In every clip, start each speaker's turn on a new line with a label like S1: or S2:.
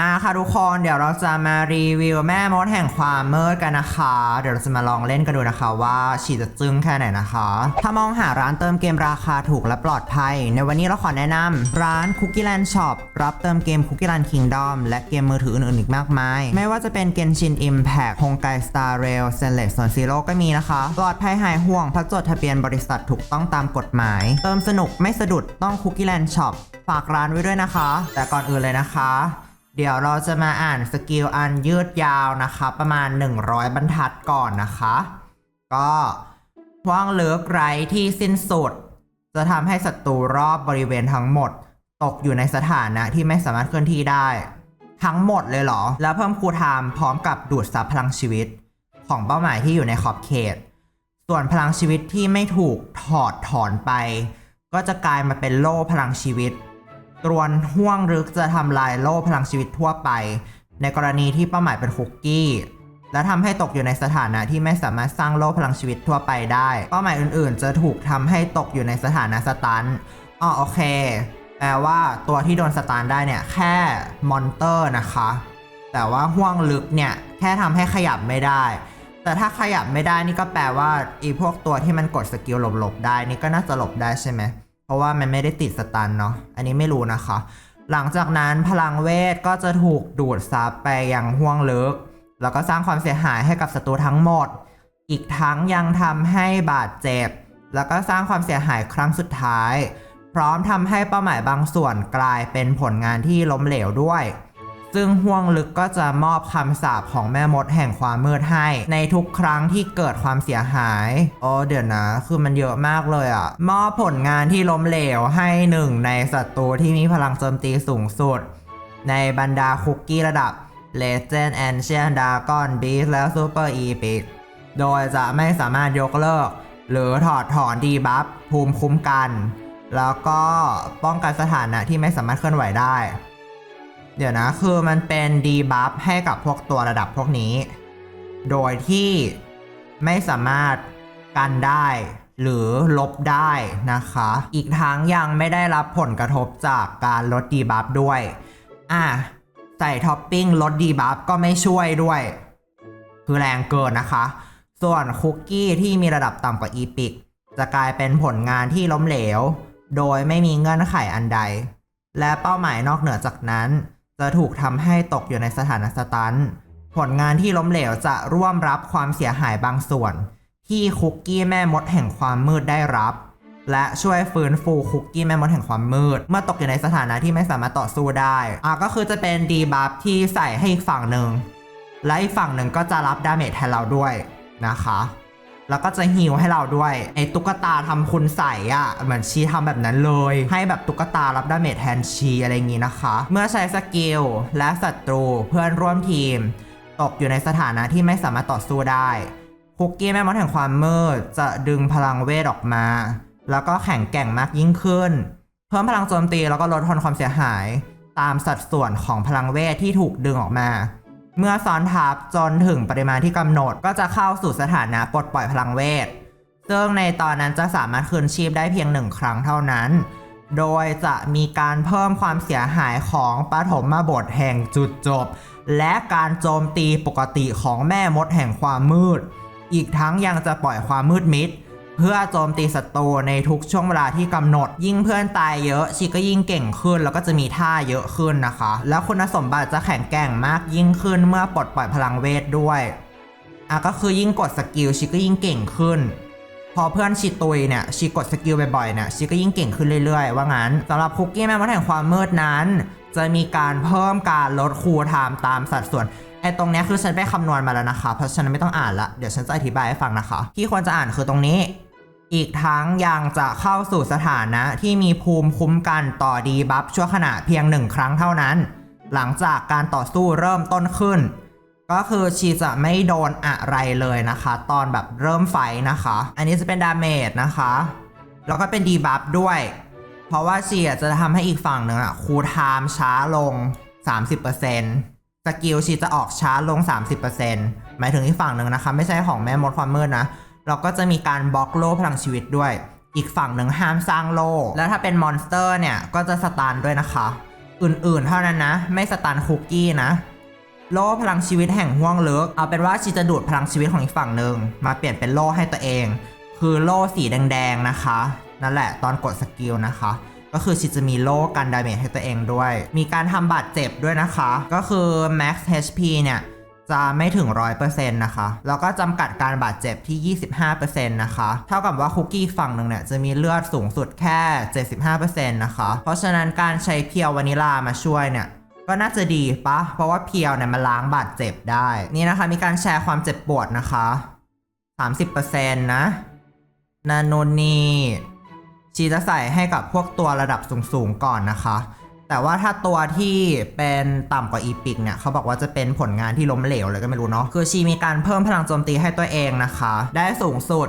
S1: มาค่ะทุกคนเดี๋ยวเราจะมารีวิวแม่มดแห่งความมืดกันนะคะ เดี๋ยวเราจะมาลองเล่นกันดูนะคะว่าฉีดจะจึ้งแค่ไหนนะคะ ถ้ามองหาร้านเติมเกมราคาถูกและปลอดภัย ในวันนี้เราขอแนะนำร้าน Cookie Land Shop รับเติมเกม Cookie Land Kingdom และเกมมือถืออื่นๆอีกมากมาย ไม่ว่าจะเป็น Genshin Impact Honkai Star Rail s e n l e s Zone Zero ก็มีนะคะ ปลอดภัยหายห่วงพระจดทะเบียนบริษัทถูกต้องตามกฎหมาย เติมสนุกไม่สะดุดต้อง Cookie Land Shop ฝากร้านไว้ด้วยนะคะ แต่ก่อนอื่นเลยนะคะ เดี๋ยวเราจะมาอ่านสกิลอันยืดยาวนะคะ ประมาณ 100 บรรทัดก่อนนะคะ ก็ว่างเลือกไรที่สิ้นสุด จะทำให้ศัตรูรอบบริเวณทั้งหมด ตกอยู่ในสถานะที่ไม่สามารถเคลื่อนที่ได้ ทั้งหมดเลยเหรอ แล้วเพิ่มคูลไทม์พร้อมกับดูดซับพลังชีวิต ของเป้าหมายที่อยู่ในขอบเขต ส่วนพลังชีวิตที่ไม่ถูกถอดถอนไป ก็จะกลายมาเป็นโล่พลังชีวิต ตรวนห่วงลึกจะทำลายโล่พลังชีวิตทั่วไป ในกรณีที่เป้าหมายเป็นคุกกี้ และทำให้ตกอยู่ในสถานะที่ไม่สามารถสร้างโล่พลังชีวิตทั่วไปได้ เป้าหมายอื่นๆ จะถูกทำให้ตกอยู่ในสถานะสตันอ๋อโอเค แปลว่าตัวที่โดนสตันได้เนี่ยแค่มอนเตอร์นะคะ แต่ว่าห่วงลึกเนี่ยแค่ทำให้ขยับไม่ได้ แต่ถ้าขยับไม่ได้นี่ก็แปลว่าอีพวกตัวที่มันกดสกิลหลบๆได้นี่ก็น่าจะหลบได้ใช่ไหม เพราะว่ามันไม่ได้ติดสตันเนาะอันนี้ไม่รู้นะคะ หลังจากนั้นพลังเวทก็จะถูกดูดซับไปยังห่วงลึก แล้วก็สร้างความเสียหายให้กับศัตรูทั้งหมด อีกทั้งยังทำให้บาดเจ็บ แล้วก็สร้างความเสียหายครั้งสุดท้าย พร้อมทำให้เป้าหมายบางส่วนกลายเป็นผลงานที่ล้มเหลวด้วย ซึ่งห่วงลึกก็จะมอบคำสาปของแม่มดแห่งความมืดให้ ในทุกครั้งที่เกิดความเสียหายโอ้เดี๋ยวนะ คือมันเยอะมากเลยอะมอบผลงานที่ล้มเหลวให้หนึ่งในศัตรูที่มีพลังโจมตีสูงสุด ในบรรดาคุกกี้ระดับ Legend Ancient Dragon Beast และ Super Epic โดยจะไม่สามารถยกเลิก หรือถอดถอนดีบัฟภูมิคุ้มกัน แล้วก็ป้องกันสถานะที่ไม่สามารถเคลื่อนไหวได้ เดี๋ยวนะคือมันเป็นดีบัฟให้กับพวกตัวระดับพวกนี้ โดยที่ไม่สามารถกันได้หรือลบได้นะคะ อีกทั้งยังไม่ได้รับผลกระทบจากการลดดีบัฟด้วย อะ ใส่ท็อปปิ้งลดดีบัฟก็ไม่ช่วยด้วย คือแรงเกินนะคะ ส่วนคุกกี้ที่มีระดับต่ำกว่าอีพิกจะกลายเป็นผลงานที่ล้มเหลว โดยไม่มีเงื่อนไขอันใด และเป้าหมายนอกเหนือจากนั้น จะถูกทำให้ตกอยู่ในสถานะสตันผลงานที่ล้มเหลวจะร่วมรับความเสียหายบางส่วน ที่คุกกี้แม่มดแห่งความมืดได้รับ และช่วยฟื้นฟูคุกกี้แม่มดแห่งความมืด เมื่อตกอยู่ในสถานะที่ไม่สามารถต่อสู้ได้อะก็คือจะเป็นดีบัฟที่ใส่ให้อีกฝั่งหนึ่งและอีกฝั่งหนึ่งก็จะรับดาเมจแทนเราด้วยนะคะ แล้วก็จะฮิวให้เราด้วยไอ้ตุ๊กตาทำคุณใส่อะเหมือนชีทำแบบนั้นเลย ให้แบบตุ๊กตารับดาเมจแทนชีอะไรอย่างงี้นะคะ เมื่อใช้สกิลและศัตรูเพื่อนร่วมทีม ตกอยู่ในสถานะที่ไม่สามารถต่อสู้ได้คุกกี้แม่มดแห่งความมืดจะดึงพลังเวทออกมา แล้วก็แข็งแกร่งมากยิ่งขึ้น เพิ่มพลังโจมตีแล้วก็ลดทนความเสียหาย ตามสัดส่วนของพลังเวทที่ถูกดึงออกมา เมื่อซ้อนทับจนถึงปริมาณที่กำหนดก็จะเข้าสู่สถานะปลดปล่อยพลังเวท ซึ่งในตอนนั้นจะสามารถคืนชีพได้เพียงหนึ่งครั้งเท่านั้น โดยจะมีการเพิ่มความเสียหายของปฐมบทแห่งจุดจบ และการโจมตีปกติของแม่มดแห่งความมืด อีกทั้งยังจะปล่อยความมืดมิด เพื่อโจมตีศัตรูในทุกช่วงเวลาที่กำหนด ยิ่งเพื่อนตายเยอะชีก็ยิ่งเก่งขึ้น แล้วก็จะมีท่าเยอะขึ้นนะคะ แล้วคุณสมบัติจะแข็งแกร่งมากยิ่งขึ้นเมื่อปลดปล่อยพลังเวทด้วยอะก็คือยิ่งกดสกิลชีก็ยิ่งเก่งขึ้น พอเพื่อนชีตุยเนี่ยชีกดสกิลบ่อยๆเนี่ยชีก็ยิ่งเก่งขึ้นเรื่อยๆ ว่างั้นสำหรับคุกกี้แม่มดแห่งความมืดนั้น จะมีการเพิ่มการลดคูลไทม์ตามสัดส่วนไอ้ตรงเนี้ยคือฉันไปคำนวณมาแล้วนะคะ เพราะฉะนั้นไม่ต้องอ่านละ เดี๋ยวฉันจะอธิบายให้ฟังนะคะ ที่ควรจะอ่านคือตรงนี้ อีกทั้งยังจะเข้าสู่สถานะที่มีภูมิคุ้มกันต่อดีบัฟชั่วขณะเพียงหนึ่งครั้งเท่านั้น หลังจากการต่อสู้เริ่มต้นขึ้น ก็คือชีจะไม่โดนอะไรเลยนะคะ ตอนแบบเริ่มไฟนะคะ อันนี้จะเป็นดาเมจนะคะ แล้วก็เป็นดีบัฟด้วย เพราะว่าชีจะทำให้อีกฝั่งหนึ่งอะคูลไทม์ช้าลง 30%สกิลชีจะออกช้าลง 30%หมายถึงอีกฝั่งหนึ่งนะคะ ไม่ใช่ของแม่มดความมืดนะ เราก็จะมีการบล็อกโล่พลังชีวิตด้วย อีกฝั่งหนึ่งห้ามสร้างโล่ แล้วถ้าเป็นมอนสเตอร์เนี่ยก็จะสตาร์ด้วยนะคะ อื่นๆ เท่านั้นนะ ไม่สตันคุกกี้นะ โล่พลังชีวิตแห่งห่วงลึก เอาเป็นว่าชีจะดูดพลังชีวิตของอีกฝั่งหนึ่งมาเปลี่ยนเป็นโล่ให้ตัวเอง คือโล่สีแดงๆนะคะ นั่นแหละตอนกดสกิลนะคะก็คือชีจะมีโล่กันดาเมจให้ตัวเองด้วย มีการทำบาดเจ็บด้วยนะคะ ก็คือ max HP เนี่ย จะไม่ถึง 100%นะคะ แล้วก็จำกัดการบาดเจ็บที่ 25%นะคะ เท่ากับว่าคุกกี้ฝั่งหนึ่งเนี่ย จะมีเลือดสูงสุดแค่ 75%นะคะ เพราะฉะนั้นการใช้เพียววานิลามาช่วยเนี่ยก็น่าจะดีปะ เพราะว่าเพียวเนี่ยมันล้างบาดเจ็บได้ นี่นะคะมีการแชร์ความเจ็บปวดนะคะ 30%นะนาโนนนีชีจะใส่ให้กับพวกตัวระดับสูงๆก่อนนะคะ แต่ว่าถ้าตัวที่เป็นต่ำกว่าอีพิกเนี่ยเขาบอกว่าจะเป็นผลงานที่ล้มเหลวเลยก็ไม่รู้เนาะคือชีมีการเพิ่มพลังโจมตีให้ตัวเองนะคะ ได้สูงสุด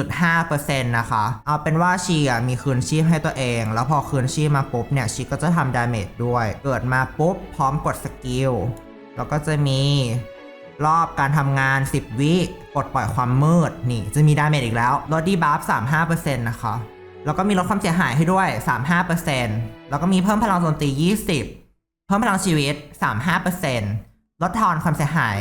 S1: 40.5%นะคะ เอาเป็นว่าชีอะมีคืนชีพให้ตัวเอง แล้วพอคืนชีพมาปุ๊บเนี่ยชีก็จะทำดาเมจด้วย เกิดมาปุ๊บพร้อมกดสกิลแล้วก็จะมีรอบการทำงาน 10 วิปลดปล่อยความมืดนี่ จะมีดาเมจอีกแล้วลดดีบัฟ35%นะคะ แล้วก็มีลดความเสียหายให้ด้วย 35% แล้วก็มีเพิ่มพลังโจมตี 20 เพิ่มพลังชีวิต 35%ลดทอนความเสียหาย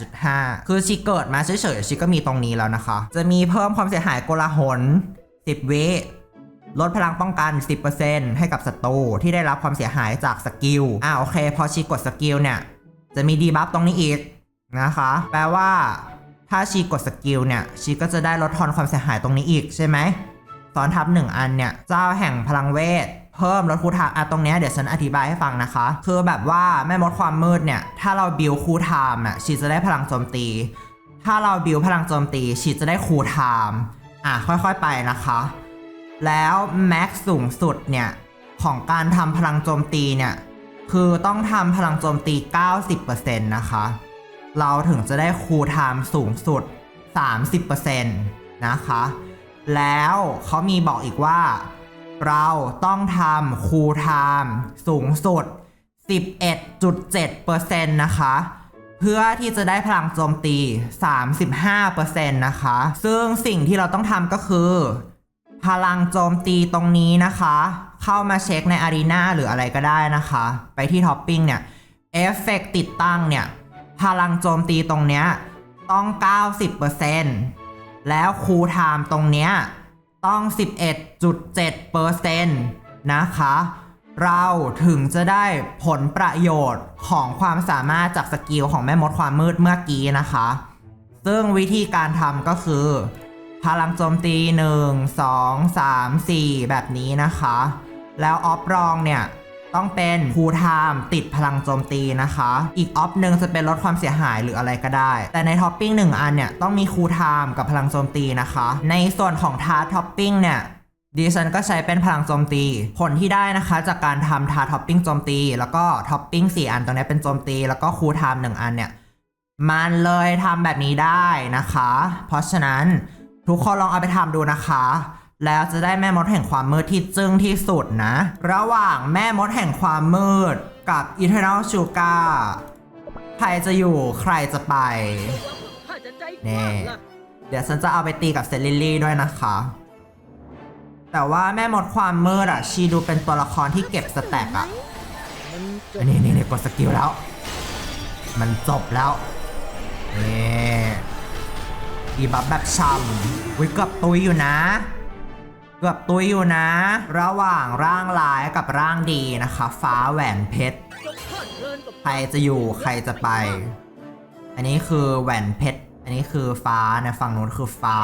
S1: 28.5 คือชีเกิดมาเฉยๆชีก็มีตรงนี้แล้วนะคะ จะมีเพิ่มความเสียหายโกลาหล 10 วิลดพลังป้องกัน 10%ให้กับศัตรูที่ได้รับความเสียหายจากสกิล อ่าโอเค พอชีกดสกิลเนี่ย จะมีดีบัฟตรงนี้อีกนะคะ แปลว่า ถ้าชีกดสกิลเนี่ย ชีก็จะได้ลดทอนความเสียหายตรงนี้อีกใช่ไหมซ้อนทับหนึ่งอันเนี่ย เจ้าแห่งพลังเวท เพิ่มลดคูลไทม์อะตรงเนี้ยเดี๋ยวฉันอธิบายให้ฟังนะคะ คือแบบว่าแม่มดความมืดเนี่ย ถ้าเราบิวคูลไทม์อะชีจะได้พลังโจมตี ถ้าเราบิวพลังโจมตีชีจะได้คูลไทม์อะค่อยๆไปนะคะ แล้วแม็กสูงสุดเนี่ย ของการทำพลังโจมตีเนี่ย คือต้องทำพลังโจมตี 90%นะคะ เราถึงจะได้คูลไทม์สูงสุด 30%นะคะ แล้วเขามีบอกอีกว่า เราต้องทำคูลไทม์สูงสุด 11.7%นะคะ เพื่อที่จะได้พลังโจมตี 35%นะคะ ซึ่งสิ่งที่เราต้องทำก็คือ พลังโจมตีตรงนี้นะคะ เข้ามาเช็คในอารีนาหรืออะไรก็ได้นะคะ ไปที่ท็อปปิ้งเนี่ยเอฟเฟกติดตั้งเนี่ย พลังโจมตีตรงเนี้ยต้อง 90%แล้วคูลไทม์ตรงเนี้ย ต้อง 11.7%นะคะ เราถึงจะได้ผลประโยชน์ของความสามารถจากสกิลของแม่มดความมืดเมื่อกี้นะคะ ซึ่งวิธีการทำก็คือ พลังโจมตี 1 2 3 4 แบบนี้นะคะ แล้วออฟรองเนี่ย ต้องเป็นคูลไทม์ติดพลังโจมตีนะคะ อีกออฟหนึ่งจะเป็นลดความเสียหายหรืออะไรก็ได้ แต่ในท็อปปิ้งหนึ่งอันเนี่ยต้องมีคูลไทม์กับพลังโจมตีนะคะ ในส่วนของทาร์ท็อปปิ้งเนี่ยดิฉันก็ใช้เป็นพลังโจมตี ผลที่ได้นะคะ จากการทำทาท็อปปิ้งโจมตี แล้วก็ท็อปปิ้ง4อันตรงนี้เป็นโจมตี แล้วก็คูลไทม์หนึ่งอันเนี่ยมันเลยทำแบบนี้ได้นะคะ เพราะฉะนั้นทุกคนลองเอาไปทำดูนะคะ แล้วจะได้แม่มดแห่งความมืดที่จึ้งที่สุดนะ ระหว่างแม่มดแห่งความมืดกับ Eternal Sugar ใครจะอยู่ใครจะไปนี่เดี๋ยวฉันจะเอาไปตีกับเซลิลลี่ด้วยนะคะ แต่ว่าแม่มดความมืดอะชีดูเป็นตัวละครที่เก็บสแต็กอะ
S2: นจะ
S1: อันนี้นี่นี่กดสกิลแล้ว มันจบแล้วนี่ดีบัฟแบบช่ำวิเกือบตุยอยู่นะ เกือบตุยอยู่นะ ระหว่างร่างร้ายกับร่างดีนะคะ ฟ้าแหวนเพชร ใครจะอยู่ใครจะไป อันนี้คือแหวนเพชร อันนี้คือฟ้านะฝั่งนู้นคือฟ้า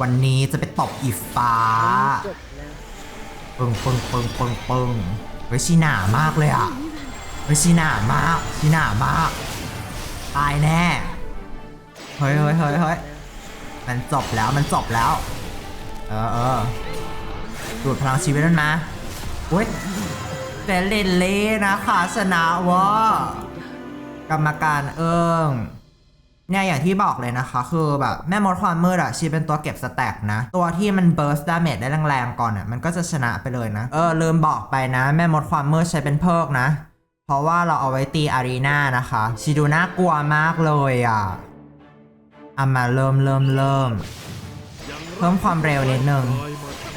S1: วันนี้จะไปตบอีฟ้าปึ้งปึ้งปึ้งปึ้งปึ้งเฮ้ยชีหนามากเลยอะเฮ้ยชีหนามากชีหนามาก ตายแน่ เฮ้ยเฮ้ยเฮ้ยเฮ้ยมันจบแล้วมันจบแล้ว เออเออดูดพลังชีวิตมันมาอุ้ยเซเลนเล่นะคะชนะวะกรรมการเอิงเนี่ยอย่างที่บอกเลยนะคะ คือแบบแม่มดความมืดอะชีเป็นตัวเก็บสแต็กนะ ตัวที่มันเบิร์สดาเมจได้แรงๆก่อนอะมันก็จะชนะไปเลยนะ เออลืมบอกไปนะ แม่มดความมืดใช้เป็นเพิกนะ เพราะว่าเราเอาไว้ตีอารีนานะคะชีดูน่ากลัวมากเลยอะเอามาเริ่มเริ่มเริ่ม เพิ่มความเร็วนิดนึง
S2: มันจะ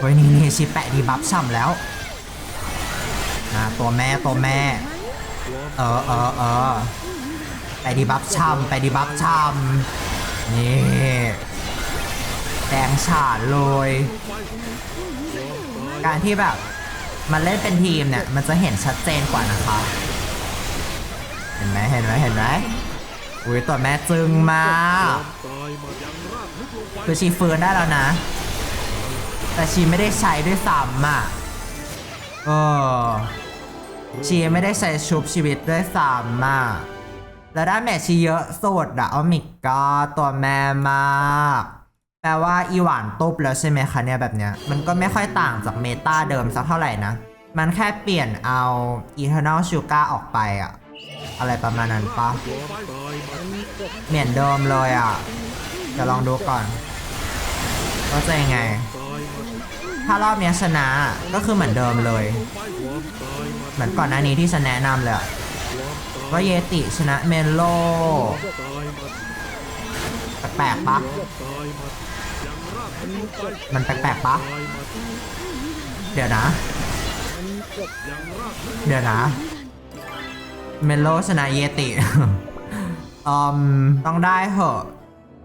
S1: เฮ้ยนี่นี่ชีแปะดีบัฟฉ่ำแล้วนะตัวแม่ตัวแม่ เออเออเออไปดีบัฟช่ำไปดีบัฟช่ำนี่แดงฉานเลย การที่แบบมันเล่นเป็นทีมเนี่ย มันจะเห็นชัดเจนกว่านะคะ เห็นไหมเห็นไหมเห็นไหม อุ้ยตัวแม่จึงมากคือชีฟื้นได้แล้วนะ แต่ชีไม่ได้ใช้ด้วยซ้ำอะเออชีไม่ได้ใช้ชุบชีวิตด้วยซ้ำอะแล้วได้แมทชีเยอะสุดอะเอามิกก็ตัวแม่มากแปลว่าอีหวานตุบแล้วใช่ไหมคะเนี่ยแบบเนี้ยมันก็ไม่ค่อยต่างจากเมตาเดิมสักเท่าไหร่นะ มันแค่เปลี่ยนเอา Eternal Sugar ออกไปอะ อะไรประมาณนั้นปะเหมือนเดิมเลยอะเดี๋ยวลองดูก่อนว่าจะยังไง ถ้ารอบเนี้ยชนะก็คือเหมือนเดิมเลย เหมือนก่อนหน้านี้ที่ฉันแนะนำเลยอะว่าเยติชนะเมโลแปลกๆปะมันแปลกๆปะเดี๋ยวนะ เดี๋ยวนะ เมโลชนะเยติอืมต้องได้เหอะ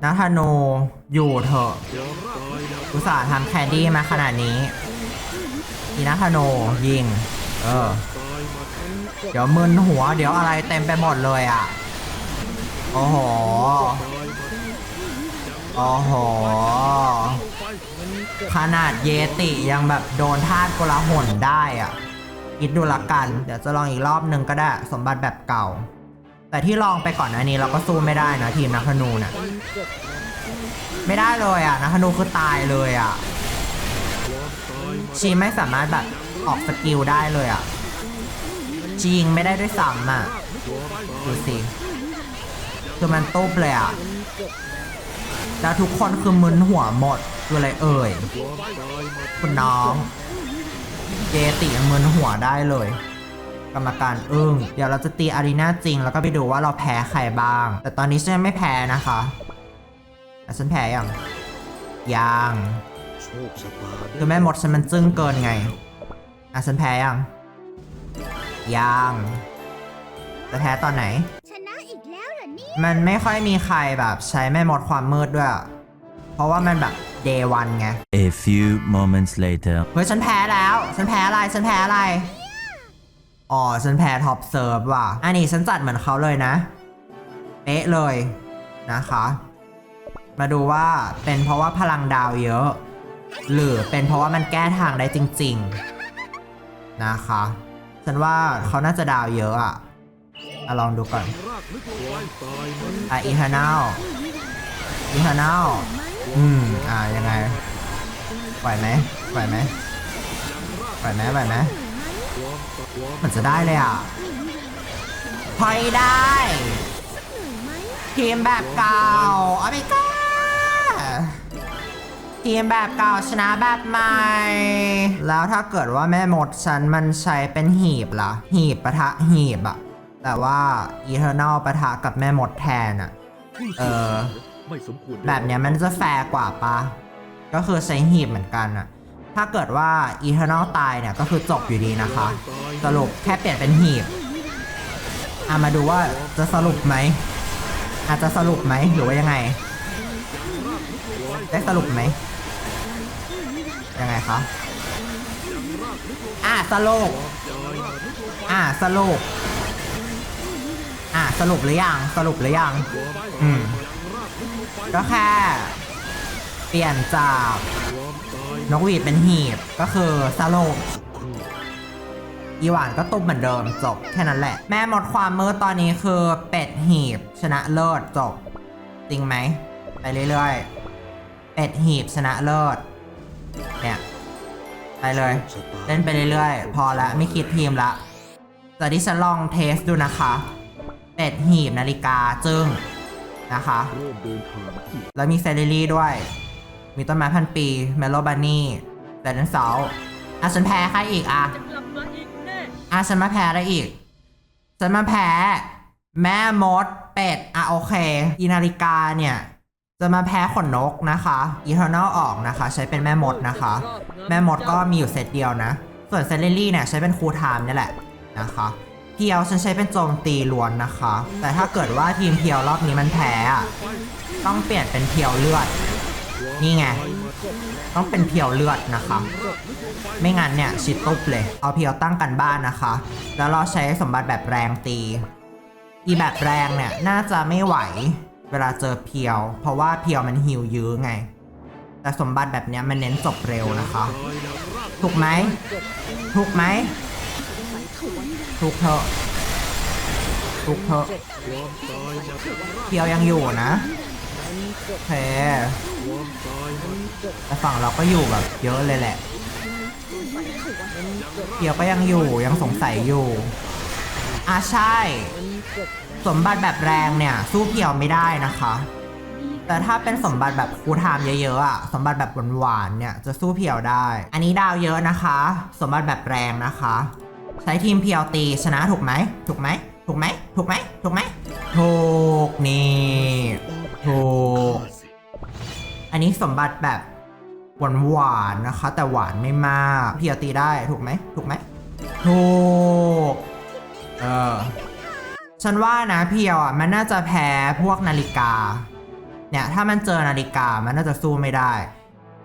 S1: นะธนูอยู่เถอะอุตส่าห์ทำแคนดี้มาขนาดนี้อีนะธนูยิง เออ เดี๋ยวมึนหัว เดี๋ยวอะไรเต็มไปหมดเลยอะ โอ้โห โอ้โห ขนาดเยติยังแบบโดนธาตุกลาหนได้อะ คิดดูละกัน เดี๋ยวจะลองอีกรอบหนึ่งก็ได้สมบัติแบบเก่า แต่ที่ลองไปก่อนหน้านี้เราก็สู้ไม่ได้นะทีมนักธนูเนี่ยไม่ได้เลยอะนักธนูคือตายเลยอะชีไม่สามารถแบบออกสกิลได้เลยอะชียิงไม่ได้ด้วยซ้ำอะดูสิคือมันตุ๊บเลยอะแล้วทุกคนคือมึนหัวหมดคืออะไรเอ่ยคุณน้อง เจติยังมึนหัวได้เลย กรรมการอึ้ง เดี๋ยวเราจะตีอารีนาจริง แล้วก็ไปดูว่าเราแพ้ใครบ้าง แต่ตอนนี้ฉันยังไม่แพ้นะคะแต่ฉันแพ้ยังยัง
S3: โชคชะตา
S1: คือแม่มดฉันมันจึ้งเกินไงอะฉันแพ้ยังยังจะแพ้ตอนไหน
S4: ชนะอีกแล้วเหรอเนี่ย
S1: มันไม่ค่อยมีใครแบบใช้แม่มดความมืดด้วยอะเพราะว่ามันแบบ day one ไง
S5: A few moments later.
S1: เฮ้ยฉันแพ้แล้ว ฉันแพ้อะไร ฉันแพ้อะไร อ๋อ ฉันแพ้ท็อปเซิร์ฟว่ะ อันนี้ฉันจัดเหมือนเขาเลยนะ เป๊ะเลยนะคะ มาดูว่าเป็นเพราะว่าพลังดาวเยอะ หรือเป็นเพราะว่ามันแก้ทางได้จริง ๆ นะคะ ฉันว่าเขาน่าจะดาวเยอะอะอะลองดูก่อนอะอีฮานาลอีฮานาลอืม อ่ายังไงไหวไหมไหวไหม ไหวไหมไหวไหมเหมือนจะได้เลยอะพอยได้ทีมแบบเก่าอเมริกาทีมแบบเก่าชนะแบบใหม่ แล้วถ้าเกิดว่าแม่มดฉันมันใช้เป็นหีบล่ะ หีบปะทะหีบอะแต่ว่าอีเทอร์นอลปะทะกับแม่มดแทนอะเออ
S3: ไม่สมควร
S1: แบบเนี้ยมันจะแฟร์กว่าปะก็คือใช้หีบเหมือนกันอะ ถ้าเกิดว่า Eternal ตายเนี่ย ก็คือจบอยู่ดีนะคะ สรุปแค่เปลี่ยนเป็นหีบอะมาดูว่าจะสรุปไหม อาจจะสรุปไหมหรือว่ายังไง ได้สรุปไหม ยังไงคะอะสรุปอะสรุปอะสรุปหรือยังสรุปหรือยังอืมก็แค่ เปลี่ยนจาก นกหวีดเป็นหีบก็คือสโลอีหวานก็ตุบเหมือนเดิมจบแค่นั้นแหละ แม่หมดความมืดตอนนี้คือเป็ดหีบชนะเลิศจบ จริงไหม ไปเรื่อยๆ เป็ดหีบชนะเลิศเนี่ยไปเลย เล่นไปเรื่อยๆ พอละไม่คิดทีมละแต่ที่ฉันลองเทสดูนะคะ เป็ดหีบนาฬิกาจึ้งนะคะ
S3: เรางที่
S1: แล้วมีเซเลรี่ด้วย มีต้นไม้พันปีเมโลบานี่แดนเสาอะฉันแพ้ใครอีกอะ
S2: จะกลับมาอีกแน่
S1: อะฉันมาแพ้ได้อีก ฉันมาแพ้ แม่มดเป็ดอะโอเคอีนาฬิกาเนี่ย จะมาแพ้ขนนกนะคะอีเทอร์นอลออกนะคะ ใช้เป็นแม่มดนะคะ แม่มดก็มีอยู่เซตเดียวนะ ส่วนเซเลรี่เนี่ยใช้เป็นคูลไทม์เนี่ยแหละนะคะเพียวฉันใช้เป็นโจมตีล้วนนะคะ แต่ถ้าเกิดว่าทีมเพียวรอบนี้มันแพ้ต้องเปลี่ยนเป็นเพียวเลือด นี่ไง ต้องเป็นเพียวเลือดนะคะ ไม่งั้นเนี่ยชิดตุบเลย เอาเพียวตั้งกันบ้านนะคะ แล้วเราใช้สมบัติแบบแรงตี อีแบบแรงเนี่ยน่าจะไม่ไหว เวลาเจอเพียว เพราะว่าเพียวมันฮิวยื้อไง แต่สมบัติแบบเนี้ยมันเน้นจบเร็วนะคะ ถูกไหม ถูกไหม ถูกเถอะถูกเถอะเพียวยังอยู่นะ โอเคแต่ฝั่งเราก็อยู่แบบเยอะเลยแหละเพียวก็ยังอยู่ยังสงสัยอยู่อะใช่ สมบัติแบบแรงเนี่ย สู้เพียวไม่ได้นะคะ แต่ถ้าเป็นสมบัติแบบคูลไทม์เยอะๆอะสมบัติแบบหวานๆเนี่ยจะสู้เพียวได้ อันนี้ดาวเยอะนะคะ สมบัติแบบแรงนะคะ ใช้ทีมเพียวตีชนะถูกไหมถูกไหมถูกไหมถูกไหมถูกไหมถูกนี่ ถูกอันนี้สมบัติแบบหวานหวานๆนะคะ แต่หวานไม่มากเพียวตีได้ถูกไหมถูกไหมถูกเออฉันว่านะเพียวอะมันน่าจะแพ้พวกนาฬิกา เนี่ยถ้ามันเจอนาฬิกามันน่าจะสู้ไม่ได้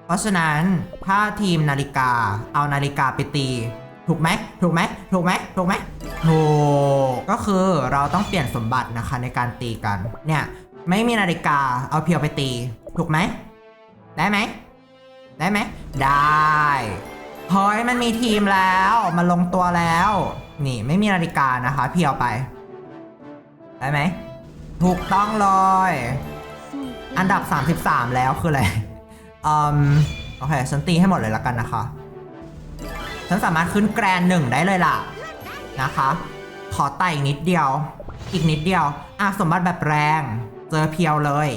S1: เพราะฉะนั้นถ้าทีมนาฬิกาเอานาฬิกาไปตี ถูกไหมถูกไหมถูกไหมถูกไหมถูกก็คือเราต้องเปลี่ยนสมบัตินะคะในการตีกัน เนี่ย ไม่มีนาฬิกา เอาเพียวไปตี ถูกไหม ได้ไหม ได้ไหม ได้เฮ้ยมันมีทีมแล้ว มันลงตัวแล้ว นี่ไม่มีนาฬิกานะคะ เพียวไป ได้ไหม ถูกต้องเลย อันดับ 33 แล้วคืออะไรอืมโอเคฉันตีให้หมดเลยล้วกันนะคะ ฉันสามารถขึ้นแกรนหนึ่งได้เลยล่ะนะคะ ขอไต่อีกนิดเดียว อีกนิดเดียว อะสมบัติแบบแรง เจอเพียวเลย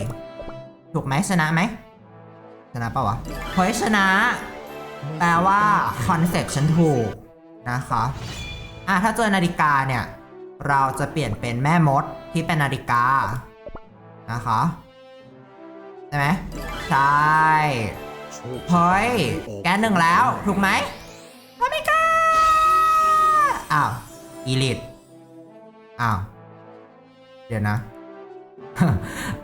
S1: ถูกไหมชนะไหมชนะเปล่าวะเฮ้ยชนะ แปลว่าคอนเซ็ปต์ฉันถูกนะคะอะถ้าเจอนาฬิกาเนี่ย เราจะเปลี่ยนเป็นแม่มดที่เป็นนาฬิกานะคะใช่ไหมใช่เฮ้ยแกหนึ่งแล้ว ถูกไหมโอเมก้าอ้าวอีลิทอ้าว เดี๋ยวนะ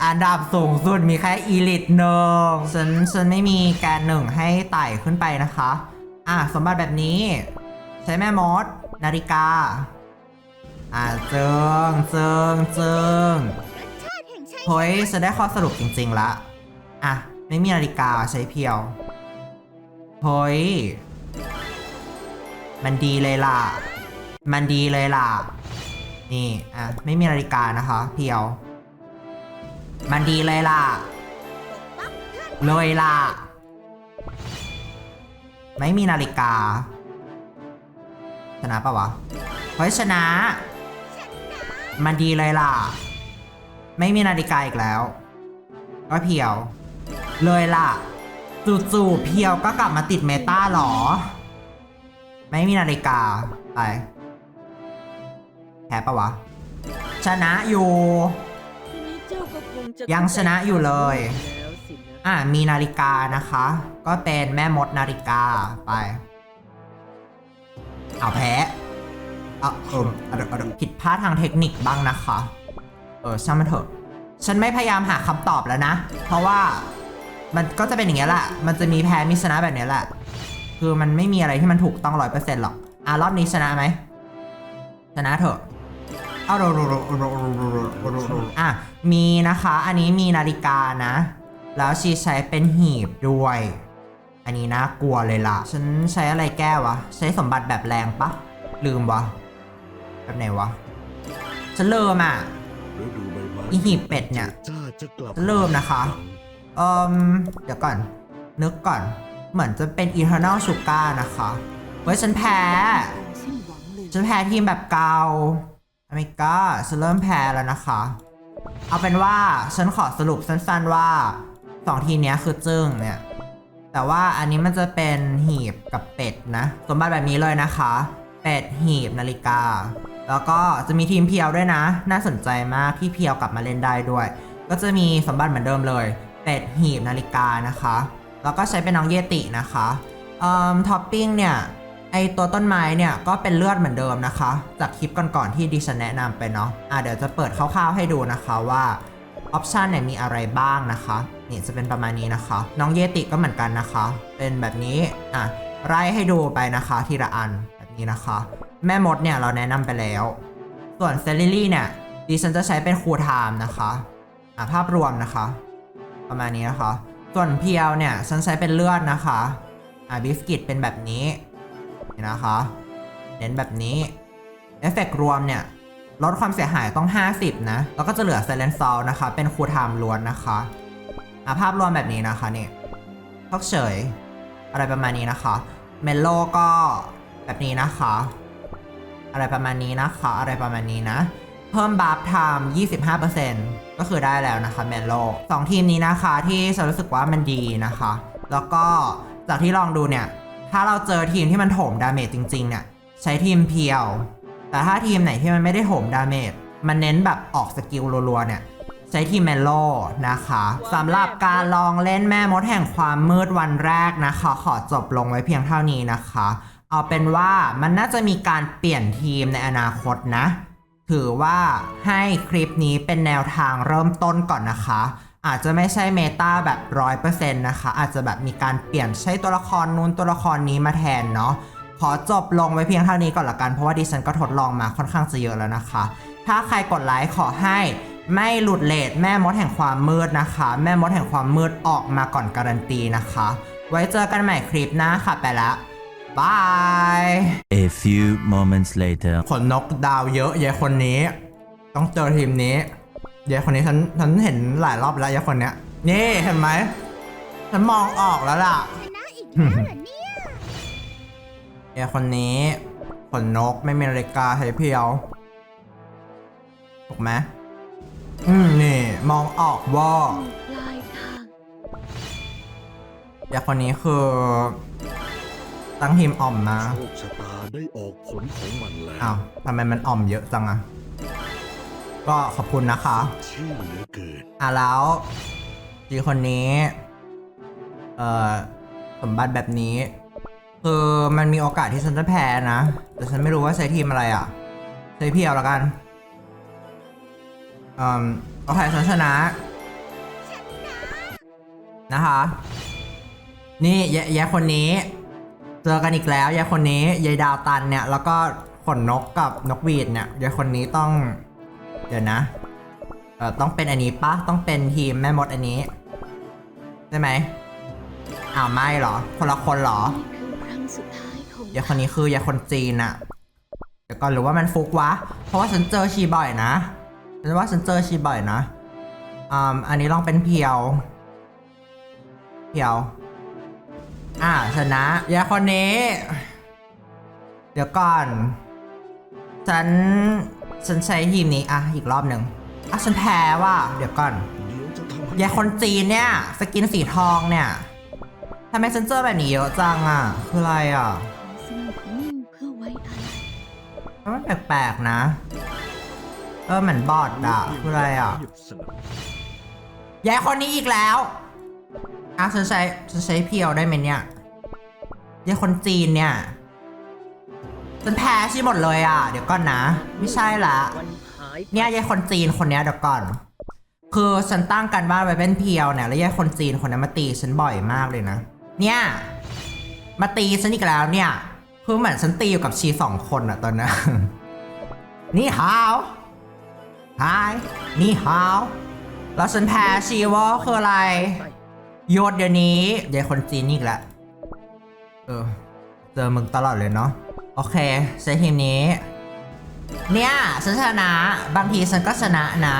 S1: อันดับสูงสุดมีแค่อีลิทหนึ่งฉันฉันไม่มีแกนหนึ่งให้ไต่ขึ้นไปนะคะ อะ สมบัติแบบนี้ ใช้แม่มด นาฬิกา อะเจิงเจิงเจิงเฮ้ยจะได้ข้อสรุปจริงๆละ อะ ไม่มีนาฬิกาใช้เพียวเฮ้ยมันดีเลยล่ะ มันดีเลยล่ะ นี่ อะ ไม่มีนาฬิกานะคะ เพียว มันดีเลยล่ะ เลยล่ะ ไม่มีนาฬิกา ชนะปะวะ เฮ้ยชนะ มันดีเลยล่ะ ไม่มีนาฬิกาอีกแล้ว ก็เพียว เลยล่ะ จู่ๆเพียวก็กลับมาติดเมตาหรอ ไม่มีนาฬิกา ไปแพ้ปะวะ ชนะอยู่ ยังชนะอยู่เลย
S2: แล้วสินะ
S1: อะมีนาฬิกานะคะ ก็เป็นแม่มดนาฬิกาไป เอาแพ้เอาเออเอาเดี๋ยวเอาเดี๋ยวผิดพลาดทางเทคนิคบ้างนะคะ เออช่างมันเถอะ ฉันไม่พยายามหาคำตอบแล้วนะ เพราะว่ามันก็จะเป็นอย่างเงี้ยแหละ มันจะมีแพ้มีชนะแบบเนี้ยแหละ คือมันไม่มีอะไรที่มันถูกต้องร้อยเปอร์เซ็นต์หรอก อะรอบนี้ชนะไหม ชนะเถอะเอาโรโรโรโรโรโรโรโรโรโรอะมีนะคะ อันนี้มีนาฬิกานะ แล้วชีใช้เป็นหีบด้วย อันนี้น่ากลัวเลยล่ะ ฉันใช้อะไรแก้วะ ใช้สมบัติแบบแรงปะ ลืมวะ แบบไหนวะ ฉันเริ่มอะอีหีบเป็ดเนี่ย
S3: จ้าจะกลับ
S1: เริ่มนะคะเอ่มเดี๋ยวก่อน นึกก่อน เหมือนจะเป็น Eternal Sugar นะคะ เฮ้ยฉันแพ้ ฉันแพ้ทีมแบบเกา อเมริกาฉันเริ่มแพ้แล้วนะคะ เอาเป็นว่าฉันขอสรุปสั้นๆว่าสองทีเนี้ยคือจึ้งเนี่ย แต่ว่าอันนี้มันจะเป็นหีบกับเป็ดนะ สมบัติแบบนี้เลยนะคะ เป็ดหีบนาฬิกา แล้วก็จะมีทีมเพียวด้วยนะ น่าสนใจมากที่เพียวกลับมาเล่นได้ด้วย ก็จะมีสมบัติเหมือนเดิมเลย เป็ดหีบนาฬิกานะคะ แล้วก็ใช้เป็นน้องเยตินะคะเอ่อท็อปปิ้งเนี่ย ไอตัวต้นไม้เนี่ยก็เป็นเลือดเหมือนเดิมนะคะ จากคลิปก่อนๆที่ดิฉันแนะนำไปเนาะอะเดี๋ยวจะเปิดคร่าวๆให้ดูนะคะว่าออปชันเนี่ยมีอะไรบ้างนะคะ นี่จะเป็นประมาณนี้นะคะ น้องเยติก็เหมือนกันนะคะ เป็นแบบนี้อะไล่ให้ดูไปนะคะ ทีละอันแบบนี้นะคะ แม่มดเนี่ยเราแนะนำไปแล้ว ส่วนเซลิลี่เนี่ยดิฉันจะใช้เป็นคูไทม์นะคะอะภาพรวมนะคะ ประมาณนี้นะคะ ส่วนเพียวเนี่ยฉันใช้เป็นเลือดนะคะอะบิสกิตเป็นแบบนี้ นี่นะคะ เน้นแบบนี้ เอฟเฟกรวมเนี่ย ลดความเสียหายต้อง 50 นะ แล้วก็จะเหลือ Silent s o u นะคะ เป็นคูลไทม์ล้วนนะคะอะภาพรวมแบบนี้นะคะนี่พักเฉย อะไรประมาณนี้นะคะ เมลโลก็แบบนี้นะคะ อะไรประมาณนี้นะคะ อะไรประมาณนี้นะ เพิ่มบัฟไทม์25%ก็คือได้แล้วนะคะเมลโลสองทีมนี้นะคะที่ฉันรู้สึกว่ามันดีนะคะ แล้วก็จากที่ลองดูเนี่ย ถ้าเราเจอทีมที่มันโถมดาเมจจริง ๆ เนี่ย ใช้ทีมเพียว แต่ถ้าทีมไหนที่มันไม่ได้โถมดาเมจมันเน้นแบบออกสกิลรัวๆ เนี่ย ใช้ทีมเมโลนะคะสำหรับการลองเล่นแม่มดแห่งความมืดวันแรกนะคะ ขอจบลงไว้เพียงเท่านี้นะคะ เอาเป็นว่ามันน่าจะมีการเปลี่ยนทีมในอนาคตนะ ถือว่าให้คลิปนี้เป็นแนวทางเริ่มต้นก่อนนะคะ อาจจะไม่ใช่เมตาแบบร้อยเปอร์เซ็นต์นะคะ อาจจะแบบมีการเปลี่ยนใช้ตัวละครนู้นตัวละครนี้มาแทนเนาะขอจบลงไว้เพียงเท่านี้ก่อนละกัน เพราะว่าดิฉันก็ทดลองมาค่อนข้างจะเยอะแล้วนะคะ ถ้าใครกดไลค์ขอให้ไม่หลุดเลทแม่มดแห่งความมืดนะคะ แม่มดแห่งความมืดออกมาก่อนการันตีนะคะ ไว้เจอกันใหม่คลิปหน้าค่ะไปละบาย
S5: A few moments later.
S1: ขนนกดาวเยอะยายคนนี้ ต้องเจอทีมนี้ ยายคนนี้ฉันฉันเห็นหลายรอบแล้วยายคนเนี้ยนี่เห็นไหมฉันมองออกแล้วล่ะ
S4: ชนะอีกแล้วเหรอเนี่ย
S1: ยายคนนี้ขนนกไม่มีนาฬิกาใช้เพียวถูกไหมอืมนี่มองออกว่า
S2: ปลายทาง
S1: ยายคนนี้คือ ตั้งทีมอ่อมมา
S3: โชคชะตาได้ออกผลของมันแล้ว
S1: อ้าวทำไมมันอ่อมเยอะจังอะ ก็ขอบคุณนะคะ
S3: ชื่อเหลือเกิน
S1: อะแล้วจีคนนี้ เอ่อสมบัติแบบนี้ คือมันมีโอกาสที่ฉันจะแพ้นะ แต่ฉันไม่รู้ว่าใช้ทีมอะไรอะ ใช้เพียวแล้วกันอืมโอเคฉันชนะ นะคะ นี่ยายยายคนนี้ เจอกันอีกแล้วยายคนนี้ยายดาวตันเนี่ย แล้วก็ขนนกกับนกหวีดเนี่ยยายคนนี้ต้อง เดี๋ยวนะเออต้องเป็นอันนี้ปะต้องเป็นทีมแม่มดอันนี้ใช่ไหมอ้าวไม่เหรอ คนละคนเหรอ
S2: อครั้งสุดท้ายของ
S1: ยาคนนี้คือยาคนจีนอะเดี๋ยวก่อนหรือว่ามันฟุกวะ เพราะว่าฉันเจอชีบ่อยนะฉันว่าฉันเจอชีบ่อยนะอ่าอันนี้ลองเป็นเพียว เพียว อ่าชนะยาคนนี้ เดี๋ยวก่อน ฉัน ฉันใช้ทีมนี้อะอีกรอบหนึ่งอะฉันแพ้ว่ะเดี๋ยวก่อน
S3: ยา
S1: ยคนจีนเนี่ย สกินสีทองเนี่ยทำไมฉันเจอแบบนี้เยอะจังอะ คืออะไรอะ
S2: สงบนิ่งเพื่อไมั
S1: นแปลกๆนะ เออเหมือนบอดอะ คืออะไรอะ
S3: ยา
S1: ยคนนี้อีกแล้วอะฉันใช้ฉันใช้เพียวได้ไหมเนี่ยยายคนจีนเนี่ย ฉันแพ้ชิหมดเลยอะ เดี๋ยวก่อนนะ ไม่ใช่ละ เนี่ยยายคนจีนคนเนี้ยเดี๋ยวก่อน คือฉันตั้งกันบ้านไว้เป็นเพียวเนี่ยแล้วยายคนจีนคนนั้นมาตีฉันบ่อยมากเลยนะ เนี่ย มาตีฉันอีกแล้วเนี่ยคือเหมือนฉันตีอยู่กับชีสองคนอะตอนนั้นนี่ฮาวไฮนี่ฮาวแล้วฉันแพ้ชีวอคืออะไร
S2: ไป
S1: หยุดเดี๋ยวนี้ยายคนจีนอีกแล้วเออเจอมึงตลอดเลยเนาะ โอเคใช้ทีมนี้ เนี่ยฉันชนะ บางทีฉันก็ชนะนะ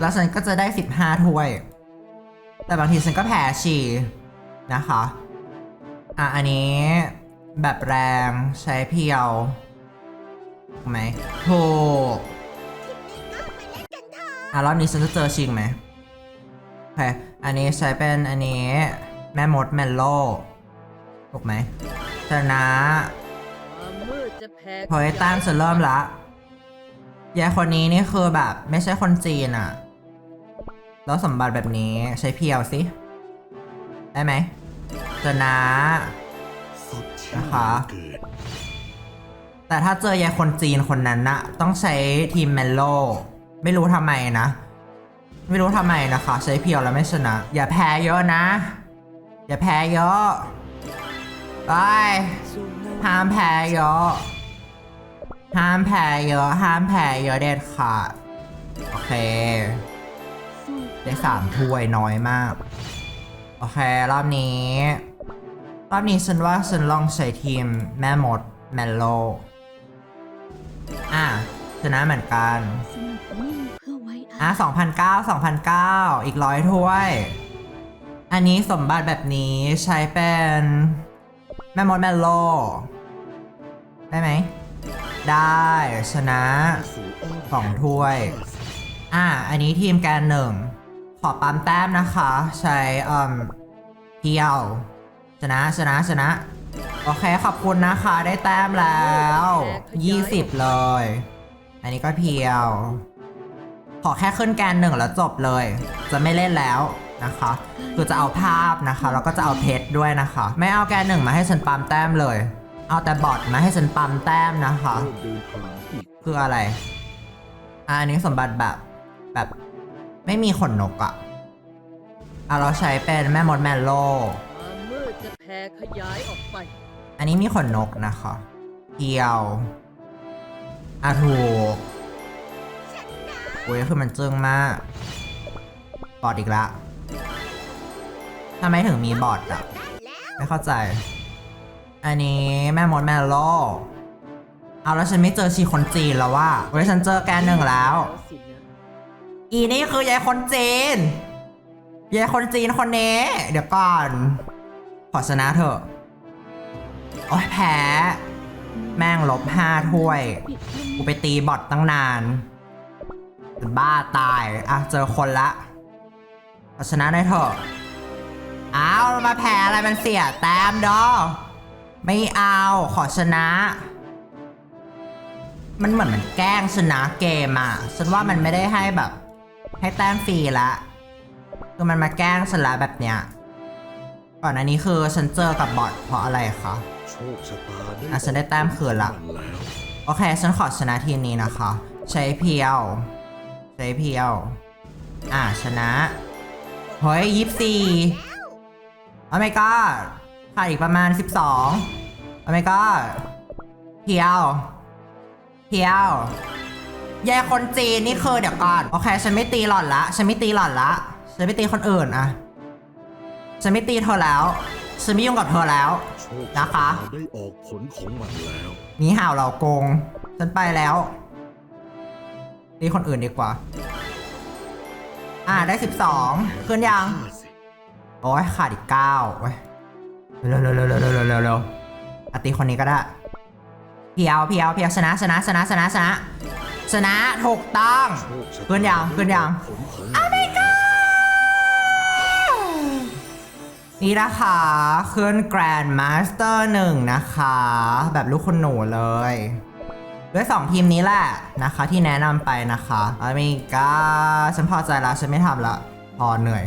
S1: แล้วฉันก็จะได้ 15 ถ้วย แต่บางทีฉันก็แพ้ชีนะคะ อะ อันนี้แบบแรงใช้เพียวถูกไหมถูกอะรอบนี้ฉันจะเจอชิงไหมโอเค อันนี้ใช้เป็นอันนี้ แม่มดเมลโล่ถูกไหมชนะ พอไอ้ตั้งจะเริ่มละยายคนนี้นี่คือแบบ ไม่ใช่คนจีนอะแล้วสมบัติแบบนี้ใช้เพียวสิ ได้ไหมชนะ
S3: นะ
S1: คะ แต่ถ้าเจอยายคนจีนคนนั้นนะต้องใช้ทีมเมลโล ไม่รู้ทำไมนะ ไม่รู้ทำไมนะคะ ใช้เพียวแล้วไม่ชนะ อย่าแพ้เยอะนะ อย่าแพ้เยอะ ไปห้ามแพ้เยอะ ห้ามแพ้เยอะ ห้ามแพ้เยอะเด็ดขาดโอเค ได้สามถ้วยน้อยมาก โอเค รอบนี้ รอบนี้ฉันว่าฉันลองใช้ทีมแม่มด แมนโล อะชนะเหมือนกัน
S2: สงบนิ่งพื่อไว้อา
S1: อะ
S2: ลัย
S1: 2,009 2,009อีกร้อยถ้วย อันนี้สมบัติแบบนี้ใช้เป็น แม่มดแมนโล ได้ไหม ได้ชนะ
S3: สอ
S1: งถ้วย อะอันนี้ทีมแกนหนึ่ง ขอปั๊มแต้มนะคะ ใช้เอ่มเพียว ชนะชนะชนะ โอเค ขอบคุณนะคะ ได้แต้มแล้ว 20 เลย อันนี้ก็เพียว ขอแค่ขึ้นแกนหนึ่งแล้วจบเลย จะไม่เล่นแล้วนะคะคือจะเอาภาพนะคะ แล้วก็จะเอาเพชรด้วยนะคะ ไม่เอาแกนหนึ่งมาให้ฉันปั๊มแต้มเลย เอาแต่บอทมาให้ฉันปั๊มแต้มนะคะ
S3: เริ่มเดินทางอีก
S1: คืออะไรอะอันนี้สมบัติแบบแบบไม่มีขนนกอะอะเราใช้เป็นแม่มดแมนโล
S6: ความมืดจะแผ่ขยายออกไป
S1: อันนี้มีขนนกนะคะเพียวอะถูกโอ้ยคือมันจึ้งมากบอดอีกละทำไมถึงมีบอดอะไม่เข้าใจ อันนี้แม่มดแมนโลเอาแล้วฉันไม่เจอชีคนจีนแล้วว่าเว้ยฉันเจอแกนหนึ่งแล้ว อีนี่คือยายคนจีนยายคนจีนคนนี้ เดี๋ยวก่อน ขอชนะเถอะ โอ้ยแพ้ แม่งลบห้าถ้วย กูไปตีบอทตั้งนาน บ้าตาย อะ เจอคนละ ขอชนะได้เถอะ อ้าว มาแพ้อะไรมันเสียแต้มดอ ไม่เอาขอชนะ มันเหมือนมันแกล้งชนะเกมอะฉันว่ามันไม่ได้ให้แบบ ให้แต้มฟรีละคือมันมาแกล้งฉันละแบบเนี้ยก่อนอันนี้คือฉันเจอกับบอทเพราะอะไรคะ
S3: โชคชะตา
S1: อะฉันได้แต้มคืนละโอเคฉันขอชนะทีมนี้นะคะ ใช้เพียว ใช้เพียว อ่าชนะเฮ้ยยี่สิบสี่โอ้ my god ขาดอีกประมาณ 12 โอ้ my god เพียวเพียวยายคนจีนนี่คือเดี๋ยวก่อน โอเค ฉันไม่ตีหล่อนละ ฉันไม่ตีหล่อนละ ฉันไม่ตีคนอื่นอะฉันไม่ตีเธอแล้ว ฉันไม่ยุ่งกับเธอแล้ว
S3: โชค
S1: นะ
S3: ชะ
S1: คะ
S3: ตาได้ออกผลของมันแล้ว
S1: นี่ห่าวเหล่าโกง ฉันไปแล้ว ตีคนอื่นดีกว่า อ่าได้ 12 ขึ้นยัง
S3: ข้าสิ
S1: โอ้ยขาดอีกเก้าโอ้ย เร็วเร็วเร็วเร็วเร็วเร็วเร็ตีคนนี้ก็ได้ เพียวเพียวเพียวชนะชนะชนะชนะชนะชนะถูกต้อง
S3: เพื่อนยังเพื่
S1: อนยังโอ้ไม่ก็นี่นะ
S3: คะเคลื่อนแกร
S1: นด์มาสเตอร์หนึ่งนะคะ แบบลูกคนหนูเลย ด้วยสองทีมนี้แหละนะคะ ที่แนะนำไปนะคะอเมริกาฉันพอใจแล้วฉันไม่ทำละพอเหนื่อย